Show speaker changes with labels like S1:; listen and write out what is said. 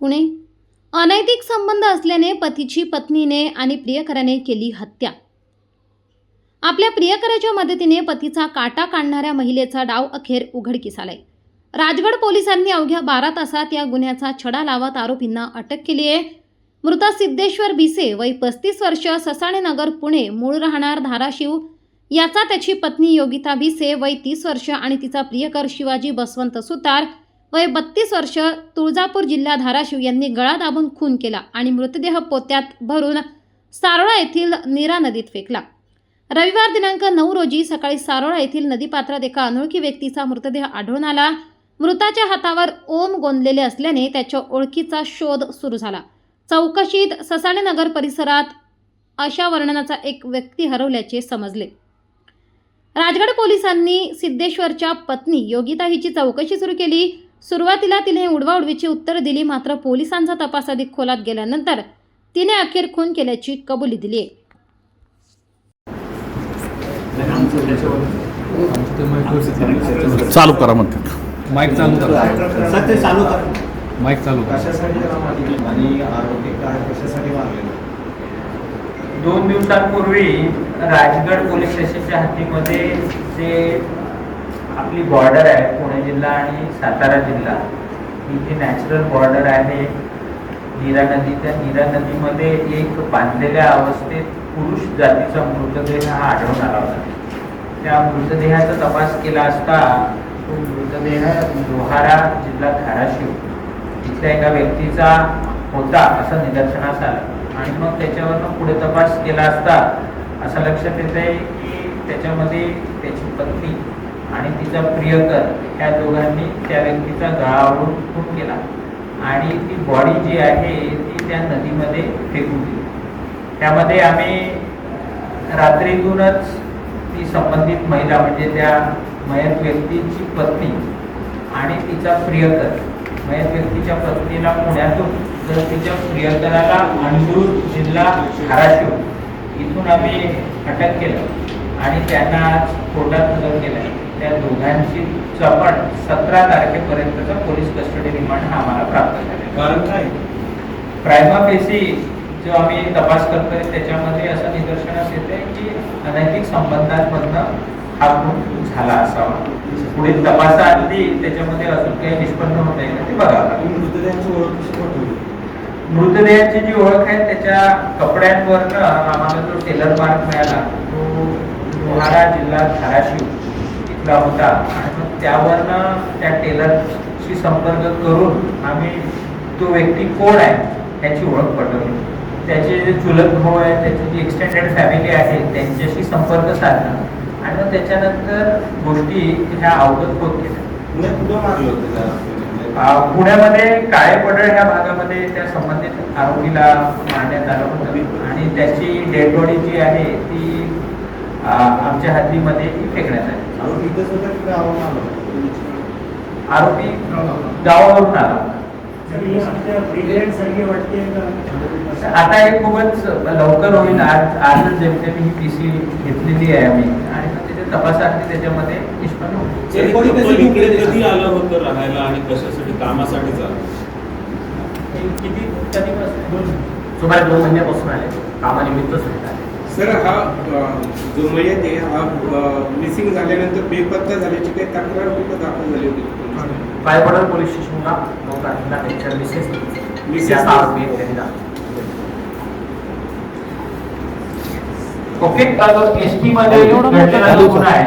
S1: पुणे. अनैतिक संबंध असल्याने पतीची पत्नीने आणि प्रियकराने केली हत्या. आपल्या प्रियकराच्या मदतीने पतीचा काटा काढणाऱ्या महिलेचा डाव अखेर उघडकीस आलाय. राजगड पोलिसांनी अवघ्या बारा तासात या गुन्ह्याचा छडा लावत आरोपींना अटक केली आहे. मृता सिद्धेश्वर बिसे वय पस्तीस वर्ष ससाणे नगर पुणे मूळ राहणार धाराशिव. याचा त्याची पत्नी योगिता भिसे वय तीस वर्ष आणि तिचा प्रियकर शिवाजी बसवंत सुतार. वय बत्तीस वर्ष तुळजापूर जिल्हा धाराशिव यांनी गळा दाबून खून केला आणि मृतदेह पोत्यात भरून सारोळा येथील नीरा नदीत फेकला. रविवार दिनांक नऊ रोजी सकाळी सारोळा येथील नदीपात्रात एका अनोळखी व्यक्तीचा मृतदेह आढळून आला. मृताच्या हातावर ओम गोंदलेले असल्याने त्याच्या ओळखीचा शोध सुरू झाला. चौकशीत ससाणेनगर परिसरात अशा वर्णनाचा एक व्यक्ती हरवल्याचे समजले. राजगड पोलिसांनी सिद्धेश्वरच्या पत्नी योगिता हिची चौकशी सुरू केली. सुरुवातीला तिने उडवाउडवीची उत्तर दिली मात्र पोलिसांचा तपास अधिक खोलात गेल्यानंतर तिने अखेर खून केल्याची कबुली दिली आहे.
S2: चालू करा म्हणतात
S3: माईक चालू करा.
S4: सर ते चालू कर.
S3: माईक चालू करा.
S4: कशासाठी मारले आणि आरोपी काय कशासाठी मारले
S5: दोन दिवसांपूर्वी राजगड पोलीस स्टेशनच्या हद्दीमध्ये जे आपली बॉर्डर आहे पुणे जिल्हा आणि सातारा जिल्हा. ही जी नॅचरल बॉर्डर आहे. नीरा नदी त्या नीरा नदीमध्ये एक बांधलेल्या अवस्थेत पुरुष जातीचा मृतदेह हा आढळून आला होता. त्या मृतदेहाचा तपास केला असता तो मृतदेह लोहारा जिल्हा धाराशिव. इथल्या एका व्यक्तीचा होता असं निदर्शनास आलं. आणि मग त्याच्यावरनं पुढे तपास केला असता असं लक्षात येत आहे की त्याच्यामध्ये त्याची पत्नी आणि तिचा प्रियकर ह्या दोघांनी त्या व्यक्तीचा गळावरून खून केला. आणि ती बॉडी जी आहे ती त्या नदीमध्ये फेकून दिली. त्यामध्ये आम्ही रात्रीतूनच ती संबंधित महिला म्हणजे त्या मयत व्यक्तीची पत्नी आणि तिचा प्रियकर मयत व्यक्तीच्या पत्नीला पुण्यातून तर तिच्या प्रियकराला अंडूर जिल्हा धाराशिव इथून आम्ही अटक केलं आणि त्यांना आज कोर्टात हजर केलं. त्या दोघांची चपट सतरा तारखेपर्यंतचा पोलीस कस्टडी रिमांड हा आम्हाला प्राप्त झाला
S4: कारण काय?
S5: प्रायमा फेसी जो आम्ही तपास करतोय त्याच्यामध्ये असं निदर्शनास येते की अनैतिक संबंधांमधनं हा खून झाला असावा. पुढील तपासाआधी त्याच्यामध्ये अजून काही निष्पन्न होत आहे का ते लागेल
S4: मृतदेहाची ओळख कशी पटवली?
S5: मृतदेहाची जी ओळख आहे त्याच्या कपड्यांवरनं आम्हाला जो टेलर मार्क मिळाला तो लोहारा जिल्हा धाराशिव. होता. आणि मग त्यावरनं त्या टेलरशी संपर्क करून आम्ही तो व्यक्ती कोण आहे ह्याची ओळख पटवली. त्याचे जे चुलत भाऊ आहे त्याची जी एक्सटेंडेड फॅमिली आहे त्यांच्याशी संपर्क साधला. आणि मग त्याच्यानंतर गोष्टी ह्या अवगत होत गेल्या
S4: कुठं मारलं होतं
S5: पुण्यामध्ये काळे पडळ ह्या भागामध्ये त्या संबंधित आरोपीला मारण्यात आलं होतं. आणि त्याची डेड बॉडी जी आहे ती आमच्या हद्दीमध्ये ती फेकण्यात आली.
S4: आरोपी
S5: गावावरून आला. आता हे खूपच लवकर होईल. आज आजच जेमतेम ही पी सी घेतलेली आहे आम्ही. आणि त्याच्या तपासासाठी त्याच्यामध्ये निष्पन्न होईल.
S6: आलं होतं राहायला आणि कशासाठी कामासाठी
S5: किती कधीपासून? सुमारे दोन महिन्यापासून आले. कामानिमित्तच भेट आले
S7: सर हा जो मयत आहे हा मिसिंग झाल्यानंतर बेपत्ता झाल्याची काही तक्रार कुठं दाखल झाली होती?
S5: पायपडर पोलीस स्टेशनला. तारखेला त्यांच्या मिसेस
S7: मिसेस.
S5: आरोपी त्यांनी. ओके एस टी मध्ये जो गुन्हा आहे